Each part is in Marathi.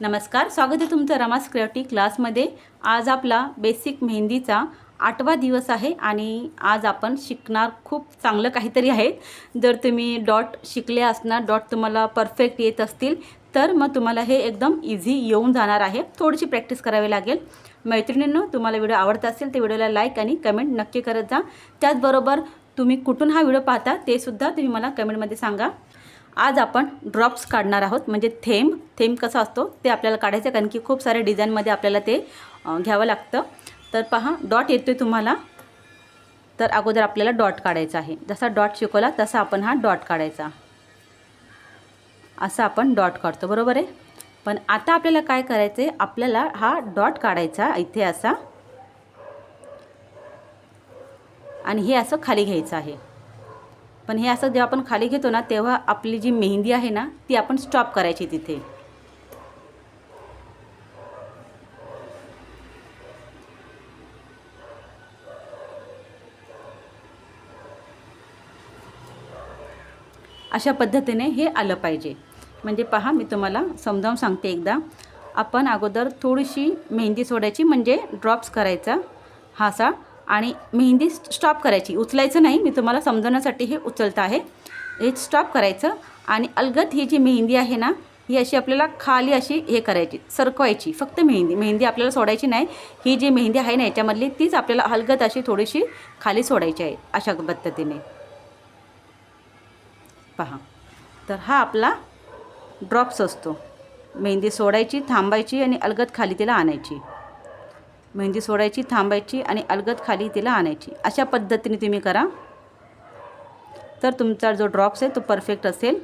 नमस्कार स्वागत आहे तुमचं रमास क्रिएटिव क्लासमध्ये. आज आपला बेसिक मेहंदीचा आठवा दिवस आहे आणि आज आपण शिकणार खूप चांगलं काहीतरी आहे. जर तुम्ही डॉट शिकले असणार डॉट तुम्हाला परफेक्ट येत असतील तर मग तुम्हाला हे एकदम इझी येऊन जाणार आहे. थोडीशी प्रॅक्टिस करावी लागेल. मैत्रिणींनो तुम्हाला व्हिडिओ आवडत असेल तर व्हिडिओला लाईक आणि कमेंट नक्की करत जा. त्याचबरोबर तुम्ही कुठून हा व्हिडिओ पाहता ते सुद्धा तुम्ही मला कमेंटमध्ये सांगा. आज आपण ड्रॉप्स काढणार आहोत. म्हणजे थेंब थेंब कसा असतो ते आपल्याला काढायचं आहे, कारण की खूप साऱ्या डिझाईनमध्ये आपल्याला ते घ्यावं लागतं. तर पहा डॉट येतो आहे तुम्हाला. तर अगोदर आपल्याला डॉट काढायचा आहे. जसा डॉट शिकवला तसा आपण हा डॉट काढायचा. असा आपण डॉट काढतो. बरोबर आहे? पण आता आपल्याला काय करायचं आहे आपल्याला हा डॉट काढायचा इथे असा. आणि हे असं खाली घ्यायचं आहे. पण हे असं जेव्हा आपण खाली घेतो ना तेव्हा आपली जी मेहंदी आहे ना ती आपण स्टॉप करायची तिथे. अशा पद्धतीने हे आलं पाहिजे. म्हणजे पहा मी तुम्हाला समजावून सांगते एकदा. आपण अगोदर थोडीशी मेहंदी सोडायची म्हणजे ड्रॉप्स करायचा हा असा आणि मेहंदी स्टॉप करायची. उचलायचं नाही. मी तुम्हाला समजवण्यासाठी हे उचलतं आहे. हे स्टॉप करायचं आणि अलगद ही जी मेहंदी आहे ना ही अशी आपल्याला खाली अशी हे करायची सरकवायची. फक्त मेहंदी. मेहंदी आपल्याला सोडायची नाही. ही जी मेहंदी आहे ना याच्यामधली तीच आपल्याला अलगद अशी थोडीशी खाली सोडायची आहे अशा पद्धतीने. पहा. तर हा आपला ड्रॉप्स असतो. मेहंदी सोडायची थांबायची आणि अलगद खाली तिला आणायची. मेहंदी सोडायची थांबायची आणि अलगद खाली तिला आणायची. अशा पद्धतीने तुम्ही करा. तर तुमचा जो ड्रॉप्स आहे तो परफेक्ट असेल.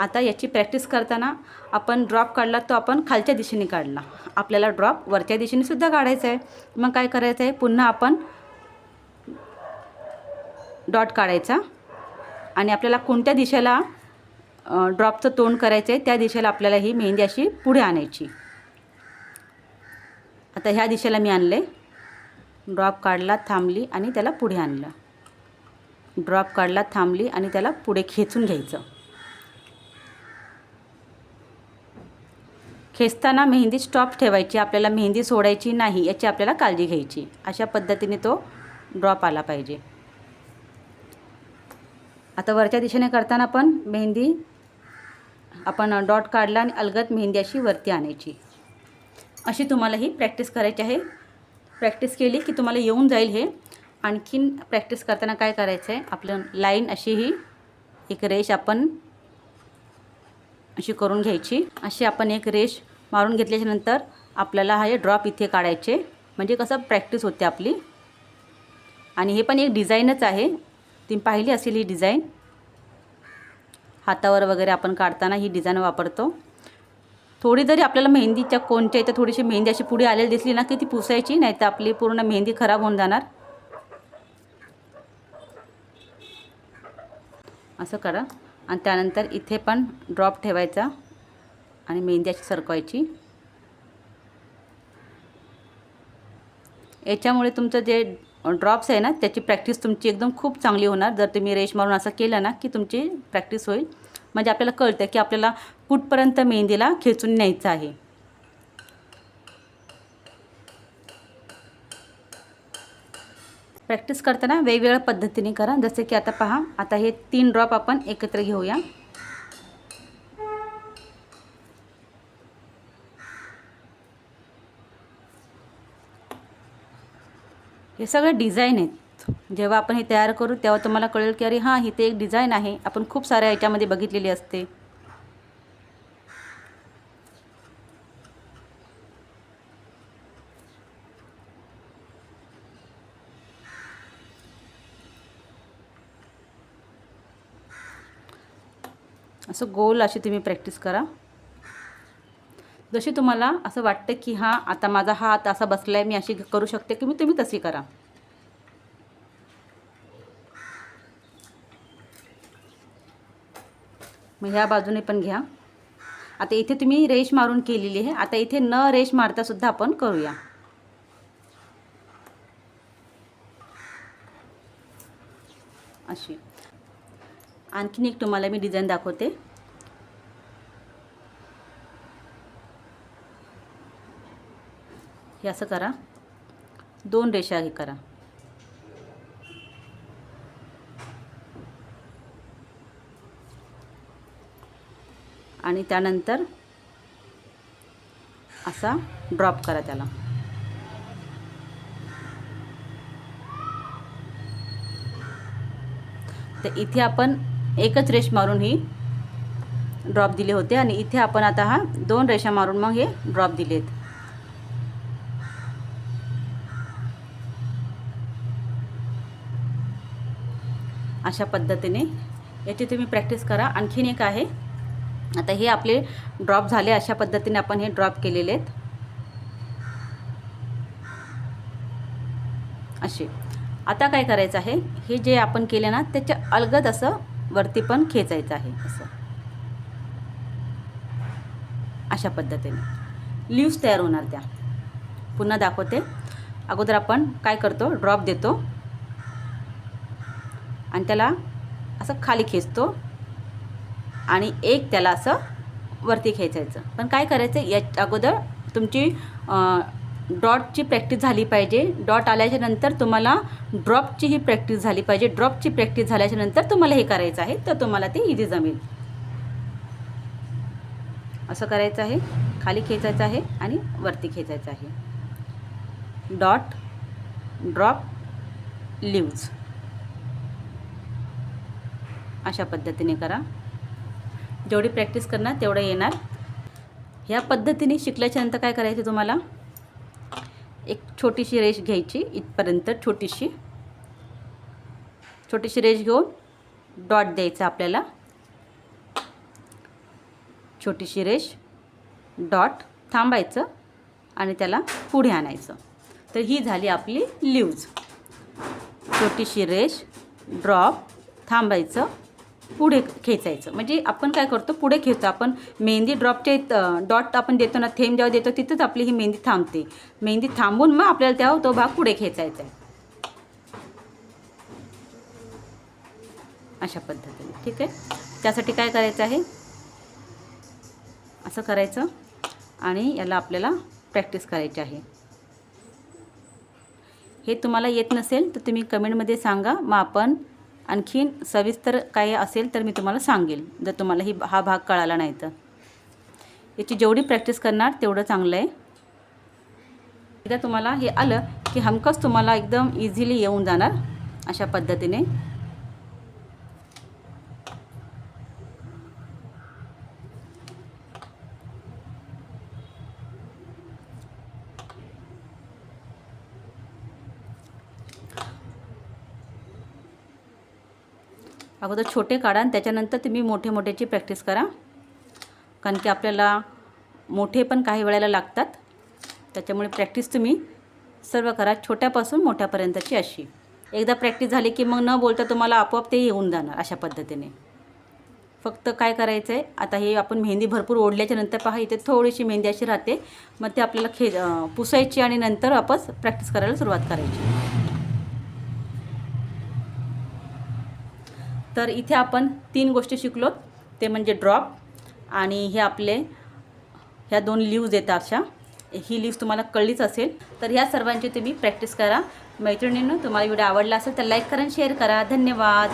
आता याची प्रॅक्टिस करताना आपण ड्रॉप काढला तो आपण खालच्या दिशेने काढला. आपल्याला ड्रॉप वरच्या दिशेने सुद्धा काढायचा आहे. मग काय करायचं आहे? पुन्हा आपण डॉट काढायचा. आणि आपल्याला कोणत्या दिशेला ड्रॉपचं तोंड करायचं आहे त्या दिशेला आपल्याला ही मेहंदी अशी पुढे आणायची. आता ह्या दिशेला मी आणले. ड्रॉप काढला थांबली आणि त्याला पुढे आणलं. ड्रॉप काढला थांबली आणि त्याला पुढे खेचून घ्यायचं. खेचताना मेहंदी स्टॉप ठेवायची आपल्याला मेहंदी सोडायची नाही याची आपल्याला काळजी घ्यायची. अशा पद्धतीने तो ड्रॉप आला पाहिजे. आता वरच्या दिशेने करताना पण मेहंदी आपण डॉट काढला आणि अलगद मेहंदी अशी वरती आणायची. अशी तुम्हाला ही प्रॅक्टिस करायची आहे. प्रॅक्टिस केली की तुम्हाला येऊन जाईल हे. आणखीन प्रॅक्टिस करताना काय करायचं आहे आपलं लाईन अशी ही एक रेष आपण अशी करून घ्यायची. अशी आपण एक रेष मारून घेतल्याच्यानंतर आपल्याला हे ड्रॉप इथे काढायचे. म्हणजे कसं प्रॅक्टिस होते आपली. आणि हे पण एक डिझाईनच आहे. ती पाहिली असेल ही डिझाईन हातावर वगैरे आपण काढताना ही डिझाईन वापरतो. थोडी जरी आपल्याला मेहंदीच्या कोणत्या इथं थोडीशी मेहंदी अशी पुढे आलेली दिसली ना की ती पुसायची नाही तर आपली पूर्ण मेहंदी खराब होऊन जाणार. असं करा. आणि त्यानंतर इथे पण ड्रॉप ठेवायचा आणि मेहंदी अशी सरकवायची. याच्यामुळे तुमचं जे ड्रॉप्स आहे ना त्याची प्रॅक्टिस तुमची एकदम खूप चांगली होणार. जर तुम्ही रेश मारून असं केलं ना की तुमची प्रॅक्टिस होईल. म्हणजे आपल्याला कळतं की आपल्याला कुठपर्यंत मेहंदीला खेचून न्यायचं आहे. प्रॅक्टिस करताना वेगवेगळ्या पद्धतीने करा. जसे की आता पहा आता हे तीन ड्रॉप आपण एकत्र घेऊया. हे सगळे डिझाईन आहेत. जेव्हा आपण हे तयार करू तेव्हा तुम्हाला कळेल की अरे हां इथे एक डिझाईन आहे. आपण खूप साऱ्या याच्यामध्ये बघितलेली असते. असं गोल अशी तुम्ही प्रॅक्टिस करा. जशी तुम्हाला असं वाटतं की हां आता माझा हात असा बसला आहे मी अशी करू शकते की मी तुम्ही तशी करा. मग ह्या बाजूने पण घ्या. आता इथे तुम्ही रेश मारून केलेली आहे. आता इथे न रेश मारतासुद्धा आपण करूया. अशी. आणखीन एक तुम्हाला मी डिझाईन दाखवते. हे असं करा. दोन रेषा हे करा. आणि त्यानंतर असा ड्रॉप करा त्याला. तर इथे आपण एकच रेष मारून ही ड्रॉप दिले होते आणि इथे आपण आता हा दोन रेषा मारून मग हे ड्रॉप दिलेत. अशा पद्धतीने याची तुम्ही प्रॅक्टिस करा. आणखीन एक आहे आता हे आपले ड्रॉप झाले अशा पद्धतीने आपण हे ड्रॉप केलेले आहेत. असे. आता काय करायचं आहे? हे जे आपण केले ना त्याच्या अलगद असं वरती पण खेचायचं आहे असं. अशा पद्धतीने. लिव्स तयार होणार त्या. पुन्हा दाखवते. अगोदर आपण काय करतो? ड्रॉप देतो. आणि त्याला असं खाली खेचतो. आणि एक त्याला असं वरती खेचायचं. पण काय करायचं या अगोदर तुमची डॉटची प्रॅक्टिस झाली पाहिजे. डॉट आल्याच्यानंतर तुम्हाला ड्रॉपची ही प्रॅक्टिस झाली पाहिजे. ड्रॉपची प्रॅक्टिस झाल्याच्यानंतर तुम्हाला हे करायचं आहे तर तुम्हाला ते इझी जमेल. असं करायचं आहे खाली खेचायचं आहे आणि वरती खेचायचं आहे. Dot drop leaves. अशा पद्धतीने करा. जेवढी प्रॅक्टिस करणार तेवढं येणार. ह्या पद्धतीने शिकल्याच्या नंतर काय करायचं तुम्हाला? एक छोटीशी रेष घ्यायची इथपर्यंत छोटीशी. छोटीशी रेष घेऊन डॉट द्यायचा आपल्याला. छोटीशी रेष डॉट थांबायचं आणि त्याला पुढे आणायचं. तर ही झाली आपली लिव्ज छोटीशी रेष ड्रॉप थांबायचं. पुढे खेचायचं. म्हणजे आपण काय करतो पुढे खेचतो. आपण मेहंदी ड्रॉपचे डॉट आपण देतो ना थेंब जेव्हा देतो तिथंच आपली ही मेहंदी थांबते. मेहंदी थांबून मग आपल्याला तेव्हा तो भाग पुढे खेचायचा आहे. अशा पद्धतीने. ठीक आहे? त्यासाठी काय करायचं आहे? असं करायचं. आणि याला आपल्याला प्रॅक्टिस करायची आहे. हे तुम्हाला येत नसेल तर तुम्ही कमेंटमध्ये सांगा. मग आपण आणखीन सविस्तर काय असेल तर मी तुम्हाला सांगेल जर तुम्हाला ही हा भाग कळाला नाही तर. याची जेवढी प्रॅक्टिस करणार तेवढं चांगलं आहे. एकदा तुम्हाला हे आलं की हमकच तुम्हाला एकदम इझिली येऊन जाणार अशा पद्धतीने. अगोदर छोटे काढा आणि त्याच्यानंतर तुम्ही मोठे मोठ्याची प्रॅक्टिस करा. कारण की आपल्याला मोठे पण काही वेळेला लागतात. त्याच्यामुळे प्रॅक्टिस तुम्ही सर्व करा छोट्यापासून मोठ्यापर्यंतची अशी. एकदा प्रॅक्टिस झाली की मग न बोलता तुम्हाला आपोआप ते येऊन जाणार अशा पद्धतीने. फक्त काय करायचं आहे आता हे आपण मेहंदी भरपूर ओढल्याच्या नंतर पहा इथे थोडीशी मेहंदी अशी राहते. मग ते आपल्याला खे पुसायची आणि नंतर वापस प्रॅक्टिस करायला सुरुवात करायची. तर इथे आपण तीन गोष्टी शिकलो ते म्हणजे ड्रॉप आणि हे आपले ह्या दोन लिव्ज येतात अशा. ही लिव्ज तुम्हाला कळलीच असेल. तर ह्या सर्वांची तुम्ही प्रॅक्टिस करा. मैत्रिणींनो तुम्हाला व्हिडिओ आवडला असेल तर लाईक करा शेअर करा. धन्यवाद!